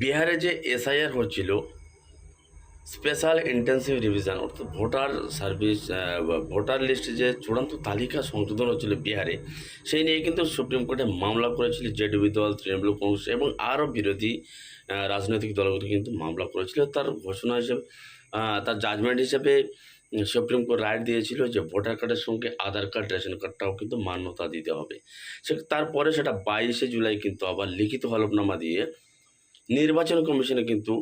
বিহারে যে এসআইআর হচ্ছিল, স্পেশাল ইন্টেন্সিভ রিভিশন, অর্থাৎ ভোটার সার্ভিস ভোটার লিস্টে যে চূড়ান্ত তালিকা সংশোধন হচ্ছিল বিহারে, সেই নিয়ে কিন্তু সুপ্রিম কোর্টে মামলা করেছিল জেডিবি দল, তৃণমূল কংগ্রেস এবং আরও বিরোধী রাজনৈতিক দলগুলো কিন্তু মামলা করেছিল। তার ঘোষণা হিসেবে তার জাজমেন্ট হিসেবে সুপ্রিম কোর্ট রায় দিয়েছিল যে ভোটার কার্ডের সঙ্গে আধার কার্ড, রেশন কার্ডটাও কিন্তু মান্যতা দিতে হবে। সে, তারপরে সেটা বাইশে জুলাই কিন্তু আবার লিখিত হলফনামা দিয়ে নির্বাচন কমিশনে কিন্তু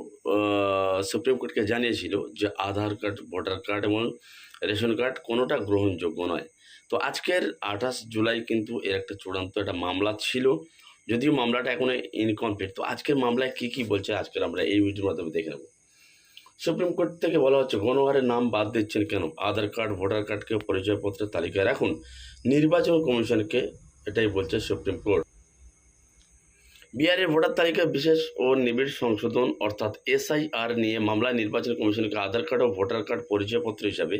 সুপ্রিম কোর্টকে জানিয়েছিল যে আধার কার্ড, ভোটার কার্ড এবং রেশন কার্ড কোনোটা গ্রহণযোগ্য নয়। তো আজকের আঠাশ জুলাই কিন্তু এর একটা চূড়ান্ত একটা মামলা ছিল, যদিও মামলাটা এখনও ইনকমপ্লিট তো আজকের মামলায় কী কী বলছে? আজকের আমরা এই ভিডিওর মাধ্যমে দেখে নেব। সুপ্রিম কোর্ট থেকে বলা হচ্ছে, গণহারের নাম বাদ দিচ্ছেন কেন? আধার কার্ড, ভোটার কার্ডকে পরিচয়পত্রের তালিকায় রাখুন। নির্বাচন কমিশনকে এটাই বলছে সুপ্রিম কোর্ট বিহারের ভোটার তালিকা বিশেষ ও নিবিড় সংশোধন, অর্থাৎ এসআইআর নিয়ে মামলায় নির্বাচন কমিশনকে আধার কার্ড ও ভোটার কার্ড পরিচয়পত্র হিসাবে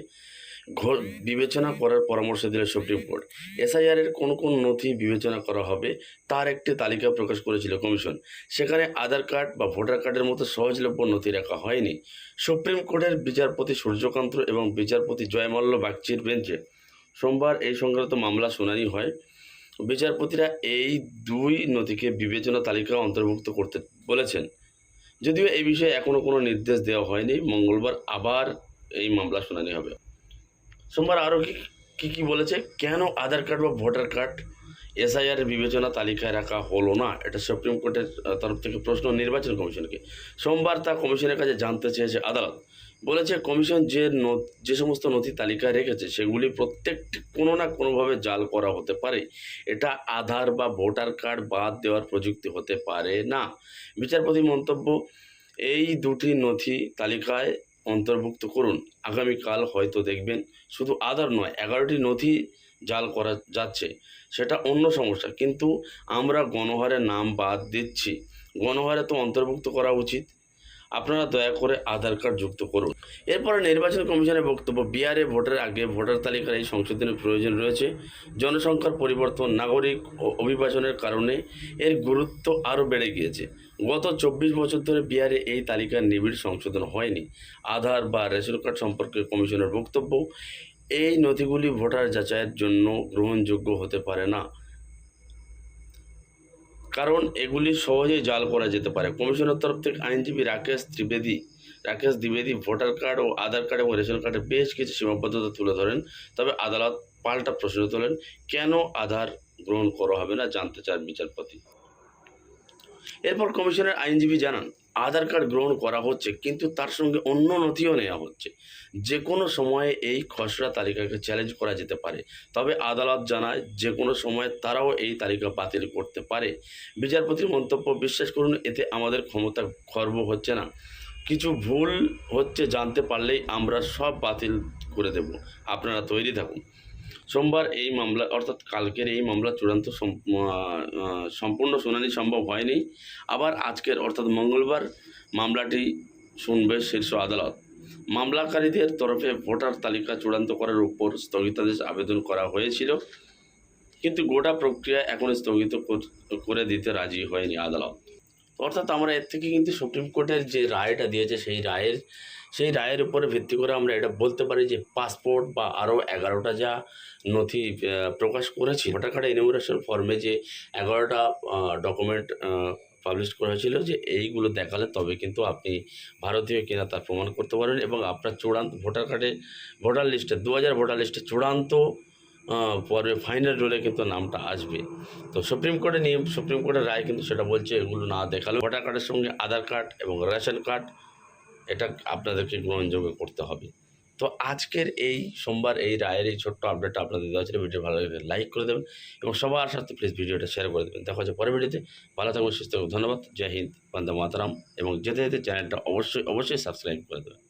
বিবেচনা করার পরামর্শ দিল সুপ্রিম কোর্ট। এসআইআর এর কোন কোন নথি বিবেচনা করা হবে তার একটি তালিকা প্রকাশ করেছিল কমিশন। সেখানে আধার কার্ড বা ভোটার কার্ডের মতো সহজলভ্য নথি রাখা হয়নি। সুপ্রিম কোর্টের বিচারপতি সূর্যকান্ত এবং বিচারপতি জয়মল্ল বাগচির বেঞ্চে সোমবার এই সংক্রান্ত মামলা শুনানি হয়। বিচারপতিরা এই দুই নথিকে বিবেচনা তালিকা অন্তর্ভুক্ত করতে বলেছেন। যদিও এই বিষয়ে এখনও কোনো নির্দেশ দেওয়া হয়নি, মঙ্গলবার আবার এই মামলা শুনানি হবে। সোমবার আরও কি, কী কী বলেছে? কেন আধার কার্ড বা ভোটার কার্ড এসআইআর বিবেচনা তালিকায় রাখা হলো না? এটা সুপ্রিম কোর্টের তরফ থেকে প্রশ্ন নির্বাচন কমিশনকে। সোমবার তা কমিশনের কাছে জানতে চেয়েছে আদালত। বলেছে কমিশন যে যে সমস্ত নথি তালিকায় রেখেছে, সেগুলি প্রত্যেকটি কোনো না কোনোভাবে জাল করা হতে পারে। এটা আধার বা ভোটার কার্ড বাদ দেওয়ার প্রযুক্তি হতে পারে না। বিচারপতি মন্তব্য, এই দুটি নথি তালিকায় অন্তর্ভুক্ত করুন। আগামীকাল হয়তো দেখবেন, শুধু আধার নয়, এগারোটি নথি জাল করা যাচ্ছে। সেটা অন্য সমস্যা, কিন্তু আমরা গণহারে নাম বাদ দিচ্ছি। গণহারে তো অন্তর্ভুক্ত করা উচিত। আপনারা দয়া করে আধার কার্ড যুক্ত করুন। এরপরে নির্বাচন কমিশনের বক্তব্য, বিহারে ভোটের আগে ভোটার তালিকার এই সংশোধনের প্রয়োজন রয়েছে। জনসংখ্যার পরিবর্তন, নাগরিক ও অভিবাসনের কারণে এর গুরুত্ব আরও বেড়ে গিয়েছে। গত চব্বিশ বছর ধরে বিহারে এই তালিকার নিবিড় সংশোধন হয়নি। আধার বা রেশন কার্ড সম্পর্কে কমিশনের বক্তব্য, এই নথিগুলি ভোটার যাচাইয়ের জন্য গ্রহণযোগ্য হতে পারে না। কারণ এগুলি সহজেই জাল করা যেতে পারে। কমিশনের তরফ থেকে আইনজীবী রাকেশ ত্রিবেদী, রাকেশ দ্বিবেদী ভোটার কার্ড ও আধার কার্ড এবং রেশন কার্ডে বেশ কিছু সীমাবদ্ধতা তুলে ধরেন। তবে আদালত পাল্টা প্রশ্ন তোলেন, কেন আধার গ্রহণ করা হবে না জানতে চান বিচারপতি। এরপর কমিশনের আইনজীবী জানান আধার কার্ড গ্রহণ করা হচ্ছে, কিন্তু তার সঙ্গে অন্য নথিও নেওয়া হচ্ছে। যে কোনো সময়ে এই খসড়া তালিকাকে চ্যালেঞ্জ করা যেতে পারে। তবে আদালত জানায় যে কোনো সময় তারাও এই তালিকা বাতিল করতে পারে। বিচারপতির মন্তব্য, বিশ্বাস করুন, এতে আমাদের ক্ষমতা খর্ব হচ্ছে না। কিছু ভুল হচ্ছে জানতে পারলেই আমরা সব বাতিল করে দেব। আপনারা তৈরি থাকুন। সোমবার এই মামলা, অর্থাৎ কালকের এই মামলা চূড়ান্ত সম্পূর্ণ শুনানি সম্ভব হয়নি। আবার আজকের, অর্থাৎ মঙ্গলবার মামলাটি শুনবে শীর্ষ আদালত। মামলাকারীদের তরফে ভোটার তালিকা চূড়ান্ত করার উপর স্থগিতাদেশ আবেদন করা হয়েছিল, কিন্তু গোটা প্রক্রিয়া এখন স্থগিত করে দিতে রাজি হয়নি আদালত। অর্থাৎ আমরা এর থেকে কিন্তু সুপ্রিম কোর্টের যে রায়টা দিয়েছে সেই রায়ের সেই রায়ের উপরে ভিত্তি করে আমরা এটা বলতে পারি যে পাসপোর্ট বা আরও এগারোটা যা নথি প্রকাশ করেছি ভোটার কার্ড ইনোমিনেশন ফর্মে যে এগারোটা ডকুমেন্ট পাবলিশ করা হয়েছিল যে এইগুলো দেখালে তবে কিন্তু আপনি ভারতীয় কিনা তার প্রমাণ করতে পারেন এবং আপনার চূড়ান্ত ভোটার কার্ডে ভোটার লিস্টে দু হাজার ভোটার লিস্টে চূড়ান্ত পর্বে ফাইনাল রোলে কিন্তু নামটা আসবে। তো সুপ্রিম কোর্টে নিয়ে সুপ্রিম কোর্টের রায় কিন্তু সেটা বলছে, এগুলো না দেখাল ভোটার কার্ডের সঙ্গে আধার কার্ড এবং রেশন কার্ড এটা আপনাদেরকে গ্রহণযোগ্য করতে হবে। তো আজকের এই সোমবার এই রায়ের এই ছোট্ট আপডেটটা আপনাদের দেওয়া ছিল। ভিডিও ভালো লাগলে লাইক করে দেবেন এবং সবার সাথে প্লিজ ভিডিওটা শেয়ার করে দেবেন। দেখা হচ্ছে পরের ভিডিওতে। ভালো থাকবেন সুস্থ ধন্যবাদ। জয় হিন্দ, বন্দে মাতারাম এবং যেতে যেতে চ্যানেলটা অবশ্যই অবশ্যই সাবস্ক্রাইব করে দেবেন।